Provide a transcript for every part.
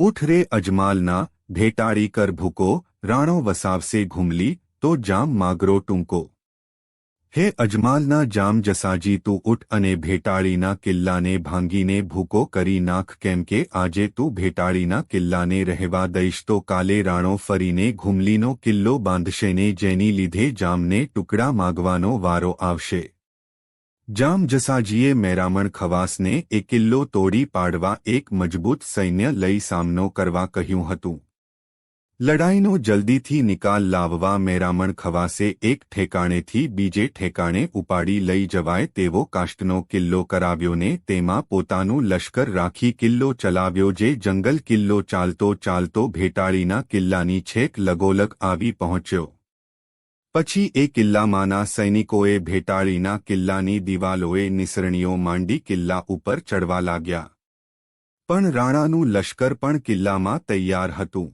ઉઠ રે અજમાલના ભેટાળી કર ભૂકો, રાણો વસાવશે ઘુમલી, તો જામ માગરો ટૂંકો. હે અજમાલના, જામ જસાજી તું ઉઠ અને ભેટાળીના કિલ્લાને ભાંગીને ભૂકો કરી નાખ કેમ કે આજે તું ભેટાળીના કિલ્લાને રહેવા દઈશ તો કાલે રાણો ફરીને ઘુમલીનો કિલ્લો બાંધશેને જેની લીધે જામને ટુકડા માગવાનો વારો આવશે. જામ જસાજીએ મેરામણ ખવાસને એ કિલ્લો તોડી પાડવા એક મજબૂત સૈન્ય લઈ સામનો કરવા કહ્યું હતું. લડાઈનો જલ્દીથી નિકાલ લાવવા મેરામણ ખવાસે એક ઠેકાણેથી બીજે ઠેકાણે ઉપાડી લઈ જવાય તેવો કાષ્ટનો કિલ્લો કરાવ્યો ને તેમાં પોતાનું લશ્કર રાખી કિલ્લો ચલાવ્યો જે જંગલ કિલ્લો ચાલતો ચાલતો ભેટાળીના કિલ્લાની છેક લગોલગ આવી પહોંચ્યો. પછી એ કિલ્લામાંના સૈનિકોએ ભેટાળીના કિલ્લાની દિવાલોએ નિસરણીઓ માંડી કિલ્લા ઉપર ચડવા લાગ્યા. પણ રાણાનું લશ્કર પણ કિલ્લામાં તૈયાર હતું.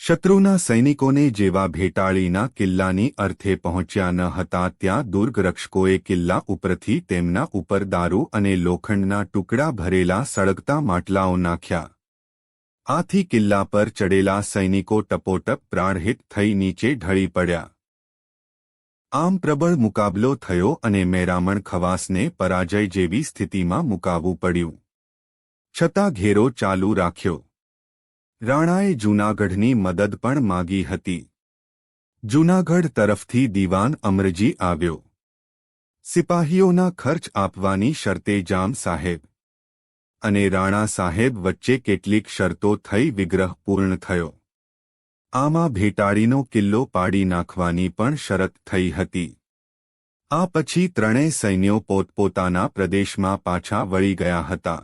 શત્રુના સૈનિકોને જેવા ભેટાળીના કિલ્લાની અર્થે પહોંચ્યા ન હતા ત્યાં દુર્ગરક્ષકોએ કિલ્લા ઉપરથી તેમના ઉપર દારૂ અને લોખંડના ટુકડા ભરેલા સળગતા માટલાઓ નાખ્યા. આથી કિલ્લા પર ચડેલા સૈનિકો ટપોટપ પ્રાણહિત થઈ નીચે ઢળી પડ્યા. આમ પ્રબળ મુકાબલો થયો અને મેરામણ ખવાસને પરાજય જેવી સ્થિતિમાં મુકાવવું પડ્યું. છતાં ઘેરો ચાલુ રાખ્યો. રાણાએ જૂનાગઢની મદદ પણ માગી હતી. જૂનાગઢ તરફથી દીવાન અમરજી આવ્યો. સિપાહીઓના ખર્ચ આપવાની શરતે જામ સાહેબ. અને રાણા સાહેબ વચ્ચે કેટલીક શરતો થઈ વિગ્રહ પૂર્ણ થયો. આમાં ભેટાળીનો કિલ્લો પાડી નાખવાની પણ શરત થઈ હતી. આ પછી ત્રણેય સૈન્યો પોતપોતાના પ્રદેશમાં પાછા વળી ગયા હતા.